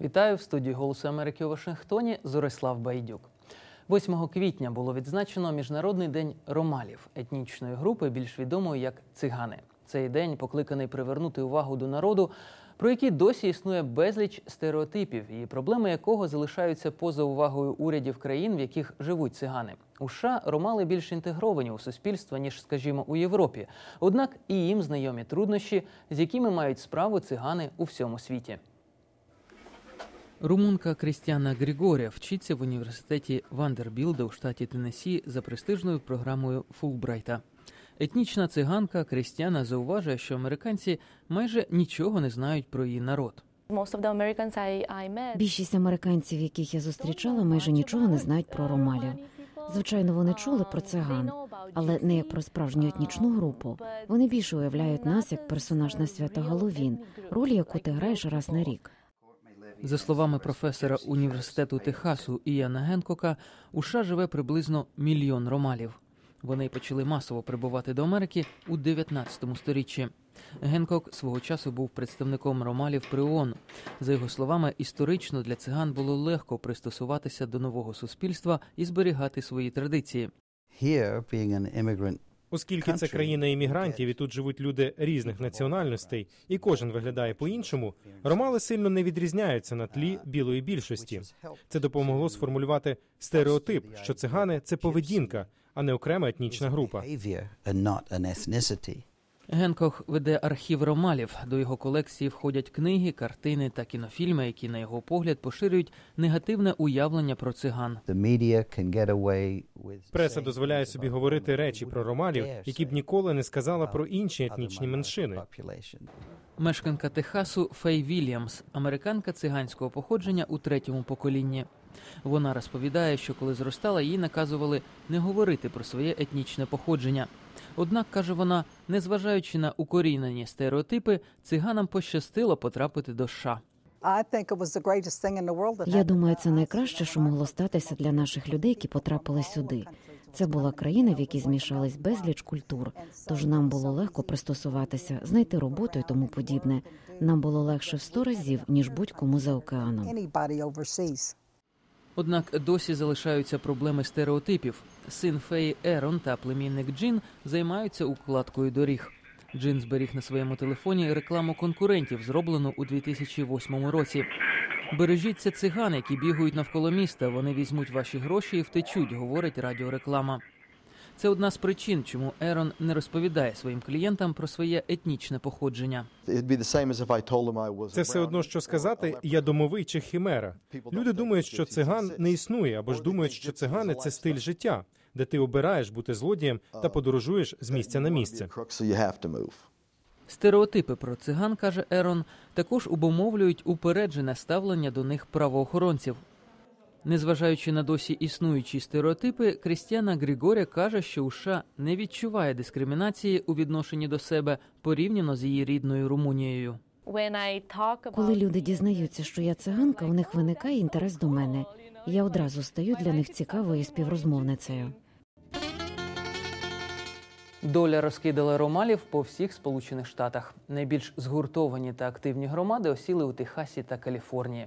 Вітаю в студії Голосу Америки у Вашингтоні. Зорислав Байдюк. 8 квітня було відзначено Міжнародний день ромалів етнічної групи, більш відомої як цигани. Цей день покликаний привернути увагу до народу, про який досі існує безліч стереотипів, і проблеми якого залишаються поза увагою урядів країн, в яких живуть цигани. У США ромали більш інтегровані у суспільство ніж, скажімо, у Європі. Однак і їм знайомі труднощі, з якими мають справу цигани у всьому світі. Румунка Крістіана Григорія вчиться в університеті Вандербілда у штаті Теннессі за престижною програмою Фулбрайта. Етнічна циганка Крістіана зауважує, що американці майже нічого не знають про її народ. Більшість американців, яких я зустрічала, майже нічого не знають про ромалів. Звичайно, вони чули про циган, але не як про справжню етнічну групу. Вони більше уявляють нас як персонаж на свято Галовін, роль, яку ти граєш раз на рік. За словами професора університету Техасу Іана Генкока, у США живе приблизно мільйон ромалів. Вони почали масово прибувати до Америки у 19 сторіччі. Генкок свого часу був представником ромалів при ООН. За його словами, історично для циган було легко пристосуватися до нового суспільства і зберігати свої традиції. Here, being an immigrant Оскільки це країна іммігрантів і тут живуть люди різних національностей, і кожен виглядає по-іншому, ромали сильно не відрізняються на тлі білої більшості. Це допомогло сформулювати стереотип, що цигани це поведінка, а не окрема етнічна група. Генкох веде архів ромалів. До його колекції входять книги, картини та кінофільми, які, на його погляд, поширюють негативне уявлення про циган. Преса дозволяє собі говорити речі про ромалів, які б ніколи не сказала про інші етнічні меншини. Мешканка Техасу Фей Вільямс, американка циганського походження у третьому поколінні. Вона розповідає, що коли зростала, їй наказували не говорити про своє етнічне походження. Однак, каже вона, незважаючи на укорінені стереотипи, циганам пощастило потрапити до США. Я думаю, це найкраще, що могло статися для наших людей, які потрапили сюди. Це була країна, в якій змішались безліч культур. Тож нам було легко пристосуватися, знайти роботу і тому подібне. Нам було легше в сто разів ніж будь-кому за океаном. Однак досі залишаються проблеми стереотипів. Син Феї Ерон та племінник Джин займаються укладкою доріг. Джин зберіг на своєму телефоні рекламу конкурентів, зроблену у 2008 році. Бережіться циган, які бігають навколо міста. Вони візьмуть ваші гроші і втечуть, говорить радіореклама. Це одна з причин, чому Ерон не розповідає своїм клієнтам про своє етнічне походження. Це все одно, що сказати я домовий чи химера. Люди думають, що циган не існує, або ж думають, що цигани це стиль життя, де ти обираєш бути злодієм та подорожуєш з місця на місце. Стереотипи про циган, каже Ерон, також обумовлюють упереджене ставлення до них правоохоронців. Незважаючи на досі існуючі стереотипи, Крістіана Григорія каже, що у США не відчуває дискримінації у відношенні до себе порівняно з її рідною Румунією. Коли люди дізнаються, що я циганка, у них виникає інтерес до мене. Я одразу стаю для них цікавою співрозмовницею. Доля розкидала ромалів по всіх Сполучених Штатах. Найбільш згуртовані та активні громади осіли у Техасі та Каліфорнії.